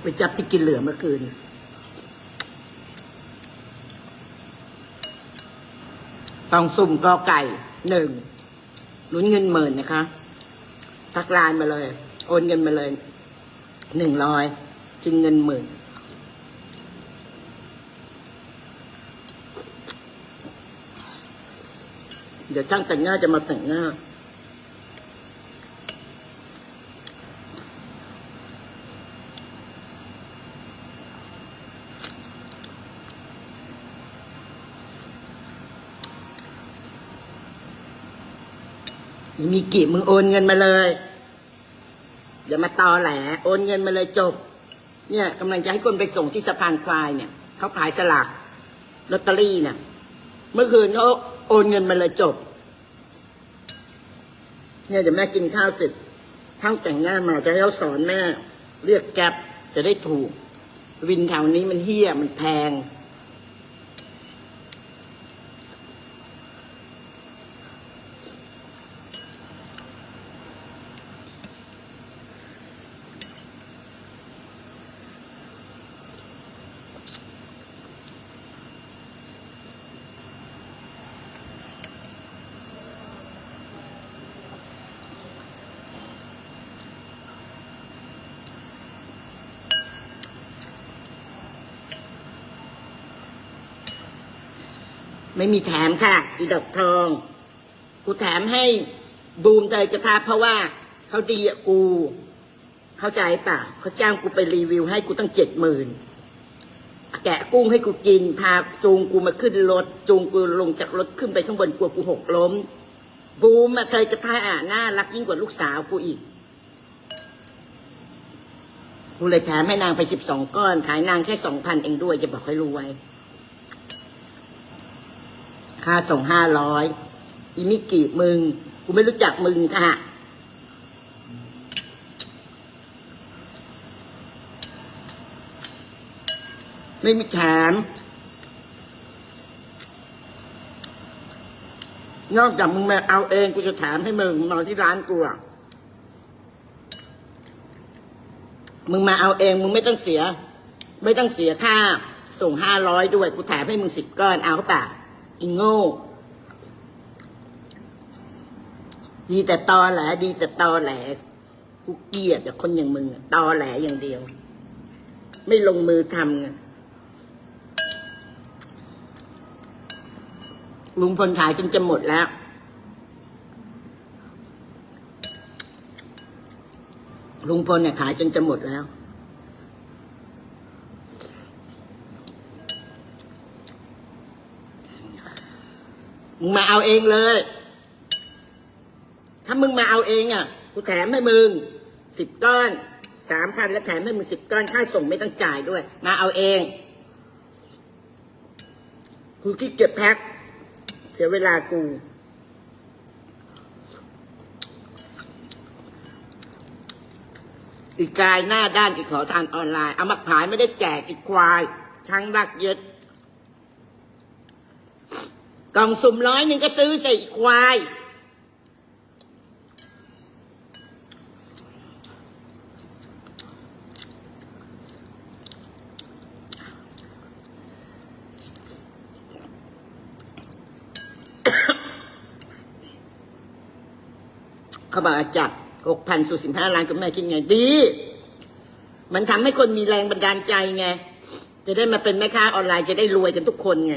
ไปจับที่กินเหลือเมื่อคืนตองสุ่มกอไก่หนึ่งลุ้นเงินหมื่นนะคะ ทักไลน์มาเลย โอนเงินมาเลยหนึ่งร้อยชิงเงินหมื่น เดี๋ยวช่างแต่งหน้าจะมาแต่งหน้า มีกี่มึงโอนเงินมาเลยอย่ามาตอแหลโอนเงินมาเลยจบ เนี่ยกำลังจะให้คนไปส่งที่สะพานควายเนี่ยเขาขายสลากลอตเตอรี่เนี่ยเมื่อคืนเขาโอนเงินมาเลยจบ เนี่ยเดี๋ยวแม่กินข้าวเสร็จช่างแต่งหน้ามาจะให้เขาสอนแม่เรียกแก๊ปจะได้ถูก วินแถวนี้มันเฮี้ยมันแพง ไม่มีแถมค่ะ อีดอกทอง กูแถมให้บูมเตยกระทะเพราะว่าเขาดีอะกู เข้าใจป่ะเขาจ้างกูไปรีวิวให้กูตั้งเจ็ดหมื่นแกะกุ้งให้กูกิน พาจูงกูมาขึ้นรถ จูงกูลงจากรถขึ้นไปข้างบนกลัวกูหกล้ม บูมอะเตยกระทะอะน่ารักยิ่งกว่าลูกสาวกูอีกกูเลยแถมให้นางไปสิบสองก้อน ขายนางแค่สองพันเองด้วยจะบอกให้รู้ไว้ ค่าส่งห้าร้อยอีมิกิมึง กูไม่รู้จักมึงค่ะ ไม่มีแถมนอกจากมึงมาเอาเองกูจะแถมให้มึงมาที่ร้านกูอะมึงมาเอาเองมึงไม่ต้องเสีย ไม่ต้องเสียค่า ส่งห้าร้อยด้วยกูแถมให้มึงสิบก้อนเอาเข้า อีโง่ดีแต่ตอแหลดีแต่ตอแหลกูเกลียดแต่คนอย่างมึงตอแหลอย่างเดียว ไม่ลงมือทำไงลุงพลขายจนจะหมดแล้ว ลุงพลเนี่ยขายจนจะหมดแล้ว มึงมาเอาเองเลย ถ้ามึงมาเอาเองอะ กูแถมให้มึงสิบก้อนสามพันแล้วแถมให้มึงสิบก้อนค่าส่งไม่ต้องจ่ายด้วย มาเอาเองกูที่เก็บแพ็คเสียเวลากูอีกกายหน้าด้านอีกขอทานออนไลน์เอามาขายไม่ได้แจกอีกควายช่างรักยึด กล่องสุ่มร้อยหนึ่งก็ซื้อใส่ควาย เขาบอกจับหกพันสู่สิบห้าล้านกับแม่คิดไงดี มันทำให้คนมีแรงบันดาลใจไง จะได้มาเป็นแม่ค้าออนไลน์จะได้รวยกันทุกคนไง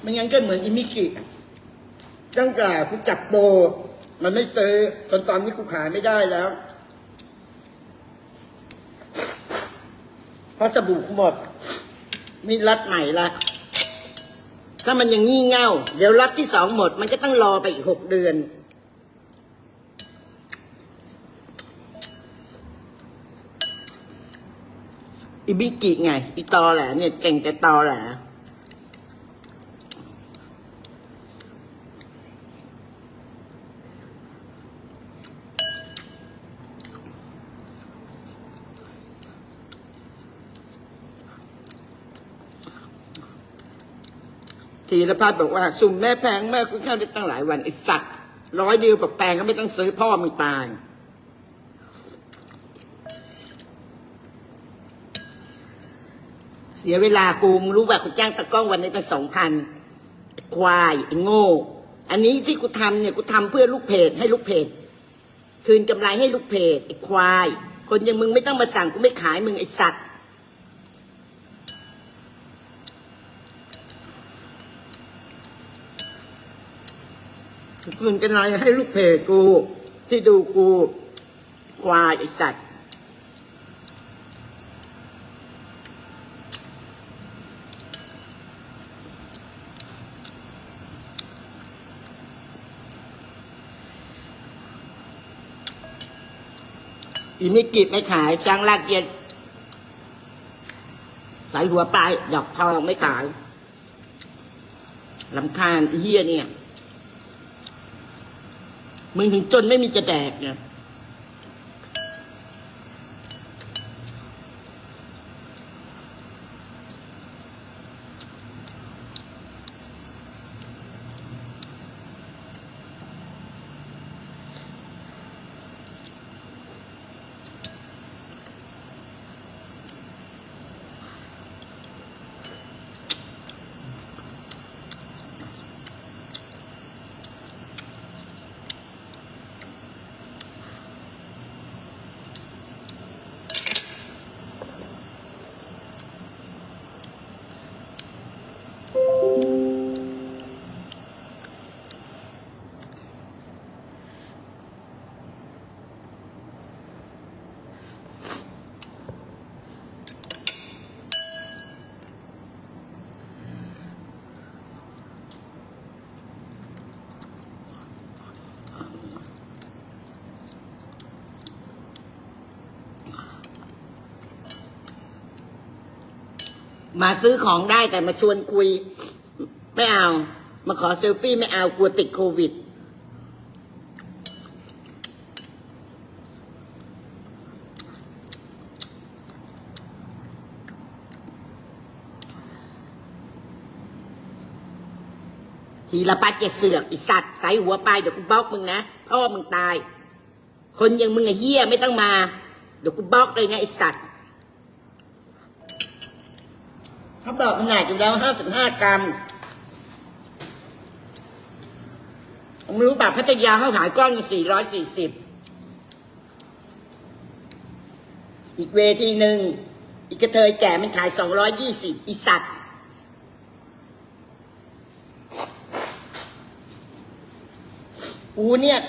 ไม่งั้นก็เหมือนอิมิกิตั้งแต่กูจับโบ มันไม่ซื้อจนตอนนี้กูขายไม่ได้แล้ว เพราะสบู่กูหมดนี่รัดใหม่ละ ถ้ามันยังงี่เง่า เดี๋ยวรัดที่สองหมด มันก็ต้องรอไปอีกหกเดือนอิบิกิไง อีตอแหละเนี่ยเก่งแต่ตอแหละ ธีรพัฒน์บอกว่า สุ่มแม่แพงแม่ซื้อข้าวได้ตั้งหลายวันไอสัตว์ร้อยเดียวแบบแปลงก็ไม่ต้องซื้อพ่อมึงตายเสียเวลากูมึงรู้ป่ะกูจ้างตะกล้องวันนี้ตั้งสองพันควายไอ้โง่ อันนี้ที่กูทำเนี่ยกูทำเพื่อลูกเพจให้ลูกเพจคืนกำไรให้ลูกเพจไอ้ควาย คนอย่างมึงไม่ต้องมาสั่งกูไม่ขายมึงไอ้สัตว์ คืนกำไรให้ลูกเพจกู ที่ดูกูควายไอสัตว์อีมิกิไม่ขายจ้างลากเย็นใส่หัวปลายดอกทองไม่ขายลำคาญเฮียเนี่ย มึงถึงจนไม่มีจะแดกเนี่ย มาซื้อของได้แต่มาชวนคุย ไม่เอา มาขอเซลฟี่ไม่เอากลัวติดโควิด ทีละปัดจะเสือกไอสัตว์ใส่หัวไปเดี๋ยวกูบล็อกมึงนะพ่อมึงตาย คนอย่างมึงไอ้เหี้ยไม่ต้องมา เดี๋ยวกูบล็อกเลยนะไอสัตว์ เขาบอกขนาดอยู่แล้วห้าสิบห้ากรัมผมรู้แบบพัทยาเขาขายก้อนสี่ร้อยสี่สิบอีกเวทีหนึ่งอีกกระเทยแก่มันขายสองร้อยยี่สิบอีสัตว์กูเนี่ย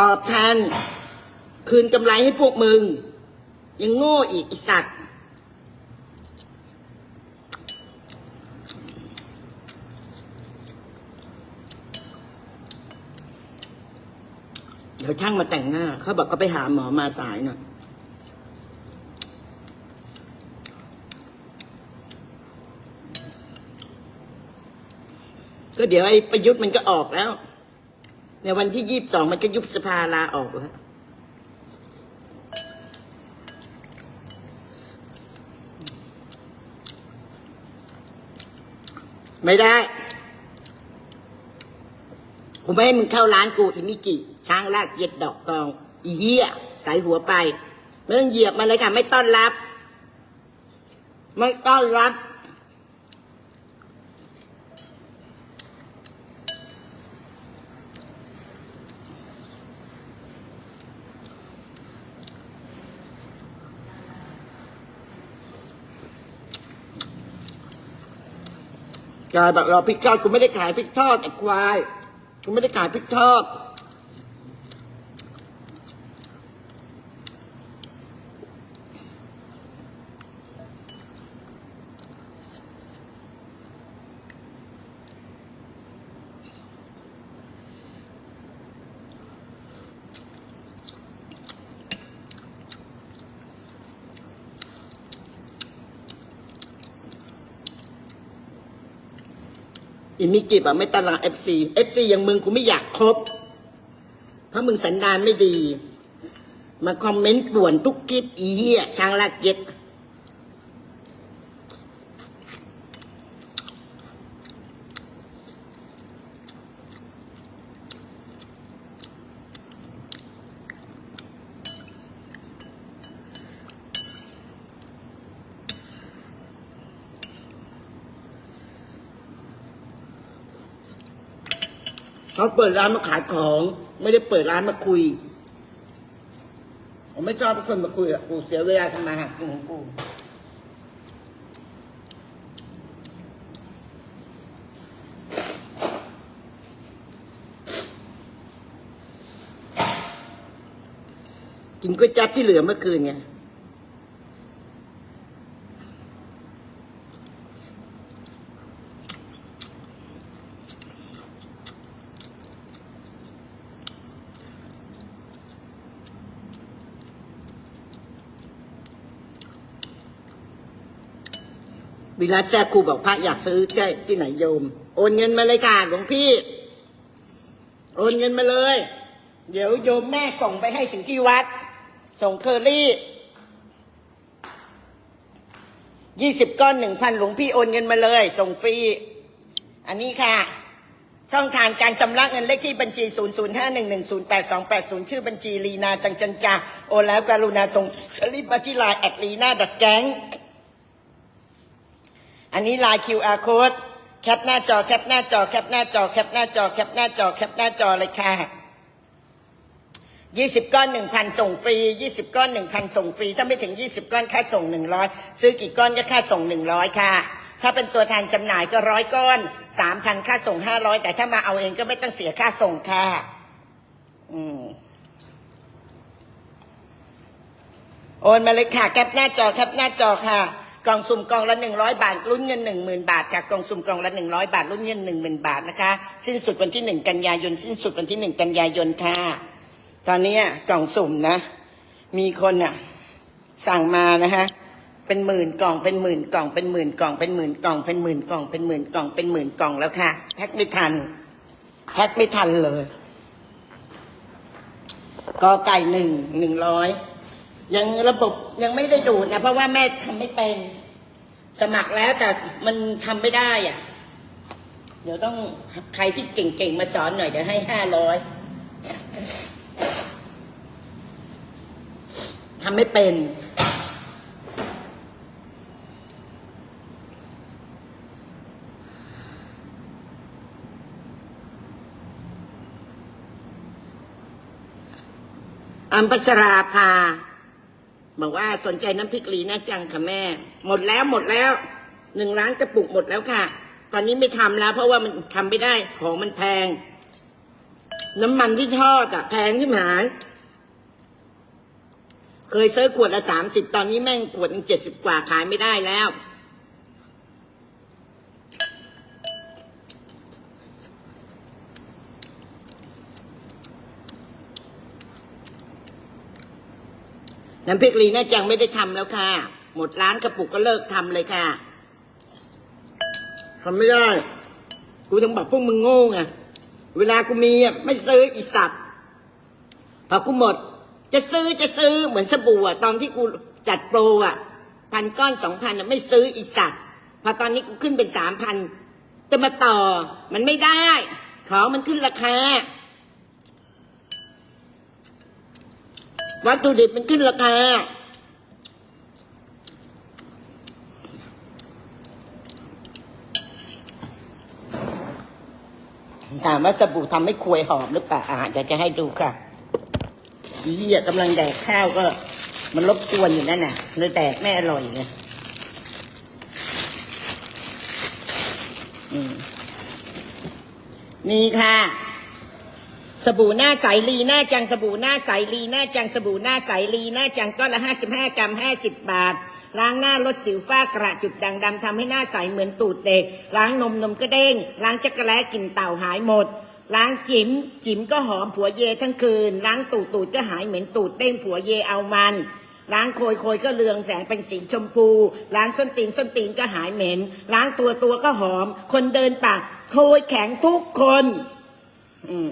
ตอบแทนคืนกำไรให้พวกมึง ยังโง่อีกอีสัตว์ ดี๋ยวช่างมาแต่งหน้า เขาบอกก็ไปหาหมอมาสายหน่อยก็เดี๋ยวไอ้ประยุทธ์มันก็ออกแล้ว ในวันที่ยี่สิบสองมันก็ยุบสภาลาออกแล้วไม่ได้ กูไม่ให้มึงเข้าร้านกูอิมิกิ ช้างลากเหย็ดดอกตอง อีเหี้ยใส่หัวไปไม่ต้องเหยียบมาเลยค่ะ ไม่ต้อนรับ ไม่ต้อนรับ กายบอกเราพริกทอดกูไม่ได้ขายพริกทอดไอ้ควายกูไม่ได้ขายพริกทอด อีมิกิบอะไม่ตลาดเอฟซีเอฟซีอย่างมึงกูไม่อยากคบ เพราะมึงสันดานไม่ดี มาคอมเมนต์ป่วนทุกคลิปอีเหี้ยช้างลากเย็ด เขาเปิดร้านมาขายของ ไม่ได้เปิดร้านมาคุย ผมไม่ชอบคนมาคุยกับกูเสียเวลาทำมาหากินของกูกินก๋วยจั๊บที่เหลือเมื่อคืนไง วิรัตแจ้ครูบอกพระอยากซื้อได้ที่ไหนโยม โอนเงินมาเลยค่ะหลวงพี่ โอนเงินมาเลย เดี๋ยวโยมแม่ส่งไปให้ถึงที่วัด ส่งเคอรี่ยี่สิบก้อนหนึ่งพันหลวงพี่โอนเงินมาเลย ส่งฟรี อันนี้ค่ะ ช่องทางการชำระเงินเลขที่บัญชี 0 0 5 1 1 0 8 2 8 0 ชื่อบัญชีลีนาจังจันจาโอนแล้วกรุณาส่งสลิปมาที่ไลน์แอดลีนาดักแก๊ง อันนี้ลน์ QR code แคปหน้าจอแคปหน้าจอแคปหน้าจอแคปหน้าจอแคปหน้าจอแคปหน้าจอเลยค่ะยี่สิบก้อนหนึ่งพันส่งฟรียี่สิบก้อนหนึ่งพันส่งฟรี ถ้าไม่ถึงยี่สิบก้อนค่าส่งหนึ่งร้อยซื้อกี่ก้อนก็ค่าส่งหนึ่งร้อยค่ะ ถ้าเป็นตัวแทนจำหน่ายก็ร้อยก้อนสามพันค่าส่งห้าร้อยแต่ถ้ามาเอาเองก็ไม่ต้องเสียค่าส่งค่ะ อืมโอนมาเลยค่ะ แคปหน้าจอแคปหน้าจอค่ะ กล่องสุ่มกล่องละหนึ่งร้อยบาทลุ้นเงินหนึ่งหมื่นบาทค่ะกล่องสุ่มกล่องละหนึ่งร้อยบาทลุ้นเงินหนึ่งหมื่นบาทนะคะสิ้นสุดวันที่หนึ่งกันยายนสิ้นสุดวันที่หนึ่งกันยายนค่ะตอนนี้กล่องสุ่มนะ มีคนอะสั่งมานะฮะเป็นหมื่นกล่องเป็นหมื่นกล่องเป็นหมื่นกล่องเป็นหมื่นกล่องเป็นหมื่นกล่องเป็นหมื่นกล่องเป็นหมื่นกล่องแล้วค่ะแพ็คไม่ทันแพ็คไม่ทันเลยกอไก่หนึ่งหนึ่งร้อย ยังระบบยังไม่ได้ดูดนะเพราะว่าแม่ทำไม่เป็น สมัครแล้วแต่มันทำไม่ได้อะ เดี๋ยวต้องใครที่เก่งๆมาสอนหน่อยเดี๋ยวให้ห้าร้อยทำไม่เป็นอัมพัชราภา บอกว่าสนใจน้ำพริกลีน่าจังค่ะแม่ หมดแล้วหมดแล้วหนึ่งล้านกระปุกหมดแล้วค่ะ ตอนนี้ไม่ทำแล้ว เพราะว่ามันทำไม่ได้ของมันแพง น้ำมันที่ทอดอะแพงที่หายเคยซื้อขวดละสามสิบตอนนี้แม่งขวดหนึ่งเจ็ดสิบกว่าขายไม่ได้แล้ว น้ำพริกลีน่าจังไม่ได้ทำแล้วค่ะ หมดร้านกระปุกก็เลิกทำเลยค่ะทำไม่ได้ กูต้องบอกพวกมึงโง่ไงเวลากูมีอะไม่ซื้ออีสัตว์พอกูหมด จะซื้อจะซื้อเหมือนสบู่อะตอนที่กูจัดโปรอะพันก้อนสองพันอะไม่ซื้ออีสัตว์พอตอนนี้กูขึ้นเป็นสามพันจะมาต่อมันไม่ได้ ของมันขึ้นราคา วัตถุดิบมันขึ้นราคาถามว่าสบู่ทำให้ควยหอมหรือเปล่าอ่าเดี๋ยวจะให้ดูค่ะอีเหี้ยกำลังแดกข้าวก็ มันรบกวนอยู่นั่นน่ะเลยแดกไม่อร่อยไงอืมนี่ค่ะ สบู่หน้าใสลีหน้าจังสบู่หน้าใสลีหน้าจังสบู่หน้าใสลีหน้าจังก้อนละห้าสิบห้ากรัมห้าสิบบาท ล้างหน้าลดสิวฝ้ากระจุดด่างดำทำให้หน้าใสเหมือนตูดเด็ก ล้างนมนมก็เด้ง ล้างจักระแล้กลิ่นเต่าหายหมด ล้างจิ๋มจิ๋มก็หอมผัวเยทั้งคืน ล้างตูดตูดก็หายเหม็นตูดเด้งผัวเยเอามันล้างโคยโคยก็เรืองแสงเป็นสีชมพู ล้างส้นตีนส้นตีนก็หายเหม็น ล้างตัวตัวก็หอม คนเดินปากโคยแข็งทุกคน อืม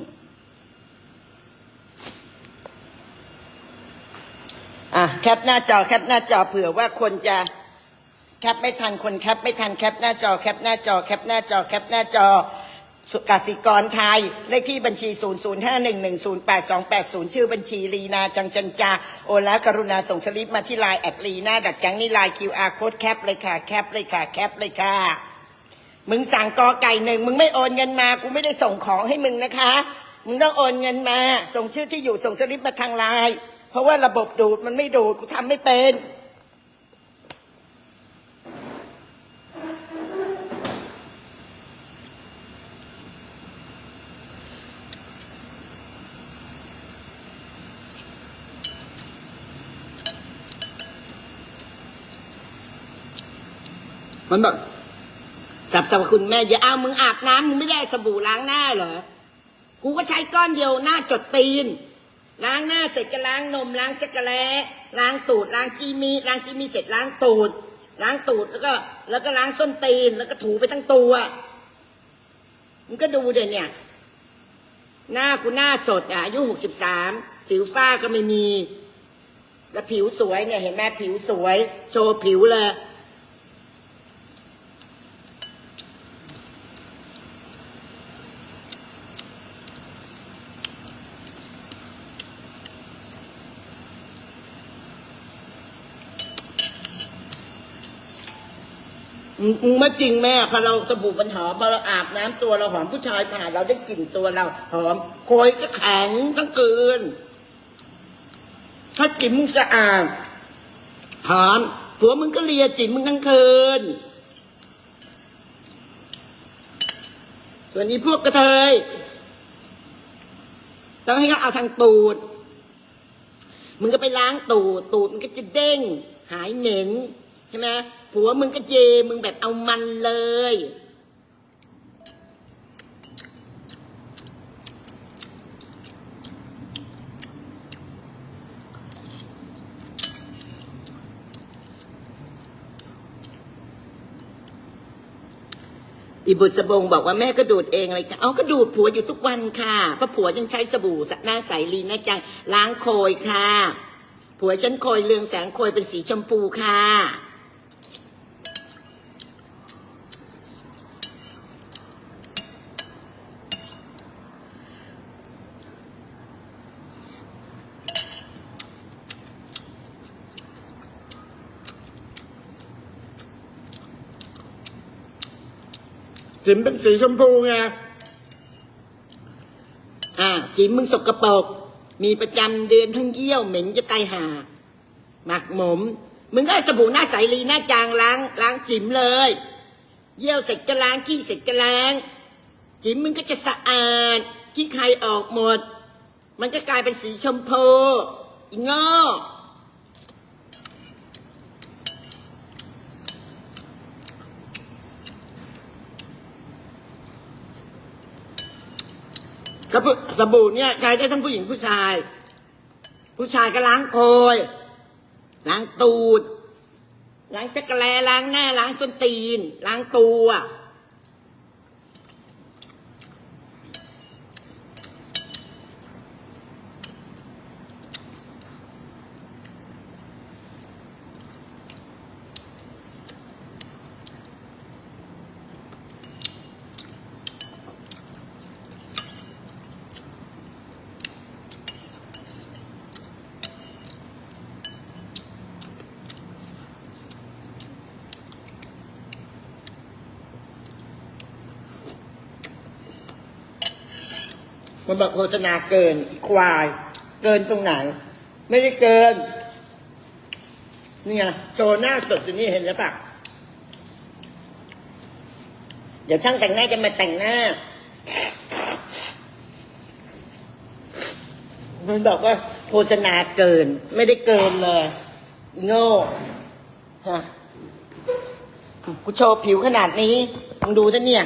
อะ แคปหน้าจอแคปหน้าจอเผื่อว่าคนจะแคปไม่ทันคนแคปไม่ทันแคปหน้าจอแคปหน้าจอแคปหน้าจอแคปหน้าจอกสิกรไทย เลขที่บัญชี 0 0 5 1 1 0 8 2 8 0 ชื่อบัญชีลีนาจังจันจา โอนแล้วกรุณาส่งสลิปมาที่ไลน์แอดลีนาดัดแกงนี่ไลน์ QR โค้ดแคปเลยค่ะ แคปเลยค่ะ แคปเลยค่ะ มึงสั่งกอไก่หนึ่ง มึงไม่โอนเงินมา กูไม่ได้ส่งของให้มึงนะคะ มึงต้องโอนเงินมา ส่งชื่อที่อยู่ส่งสลิปมาทางไลน์ ราะว่าระบบดูดมันไม่ดูดกูทำไม่เป็นมันแบบสับสรรพคุณแม่อย่าเอามึงอาบน้ำมึงไม่ได้สบู่ล้างหน้าเหรอ กูก็ใช้ก้อนเดียวหน้าจดตีน ล้างหน้าเสร็จก็ล้างนม ล้างจักรแล้ล้างตูดล้างจีมีล้างจีมีเสร็จล้างตูด ล้างตูดแล้วก็ แล้วก็ล้างส้นตีนแล้วก็ถูไปทั้งตัวมึงก็ดูเดี๋ยวเนี่ยหน้ากูหน้าสดอะอายุหกสิบสามสิวฝ้าก็ไม่มี แล้วผิวสวยเนี่ยเห็นไหมผิวสวย โชว์ผิวเลย ไม่จริงแม่พอเราสบู่มันหอมพอเราอาบน้ำตัวเราหอมผู้ชายผ่านเราได้กลิ่นตัวเรา หอมโคยก็แข็งทั้งคืนถ้าจิ๋มมึงสะอาดหอมผัวมึงก็เลียจิ๋มมึงทั้งคืนส่วนนี้พวกกระเทยต้องให้เขาเอาทางตูด มึงก็ไปล้างตูด ตูดมันก็จะเด้ง หายเหม็น ใช่ไหมผัวมึงก็เจมึงแบบเอามันเลย อีบุตรสบงบอกว่าแม่ก็ดูดเองเลยค่ะเอาก็ดูดผัวอยู่ทุกวันค่ะเพราะผัวยังใช้สบู่หน้าใสลีนะจังล้างโคยค่ะ ผัวฉันโคยเรืองแสงโคยเป็นสีชมพูค่ะ จิ๋มเป็นสีชมพูไง อ่า จิ๋มมึงสกปรกมีประจำเดือนทั้งเยี่ยวเหม็นจะตายห่าหมักหมม มึงก็สบู่หน้าใสลีหน้าจางล้างล้างจิ๋มเลย เยี่ยวเสร็จก็ล้างขี้เสร็จก็ล้าง จิ๋มมึงก็จะสะอาดขี้ใครออกหมด มันก็กลายเป็นสีชมพูอีง่กร สบู่เนี่ยใช้ได้ทั้งผู้หญิงผู้ชาย ผู้ชายก็ล้างโคยล้างตูดล้างจักรแลล้างหน้าล้างส้นตีน ล้างตัว มันบอกโฆษณาเกินอีควาย เกินตรงไหน ไม่ได้เกิน เนี่ยโชว์หน้าสดอยู่นี่เห็นแล้วปะเดี๋ยวช่างแต่งหน้าจะมาแต่งหน้า มันบอกว่าโฆษณาเกิน ไม่ได้เกินเลยโง่ฮะกูโชว์ผิวขนาดนี้มึงดูซะเนี่ย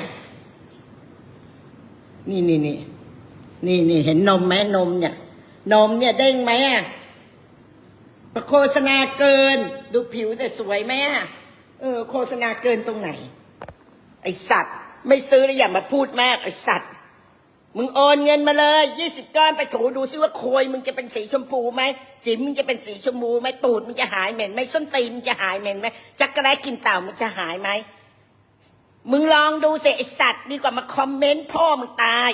นี่นี่นี่ นี่นี่เห็นนมไหมนมเนี่ย นมเนี่ยเด้งไหมอะประโฆษณาเกิน ดูผิวแต่สวยไหมอะเออ โฆษณาเกินตรงไหน ไอสัตว์ ไม่ซื้อแล้วอย่ามาพูดมากไอสัตว์ มึงโอนเงินมาเลยยี่สิบก้อนไปถูดูซิว่าโคยมึงจะเป็นสีชมพูไหมจิ๋มมึงจะเป็นสีชมพูไหมตูดมึงจะหายเหม็นไหมส้นตีนมึงจะหายเหม็นไหมจักรแร้กินเต่ามึงจะหายไหมมึงลองดูสิไอสัตว์ดีกว่ามาคอมเมนต์พ่อมึงตาย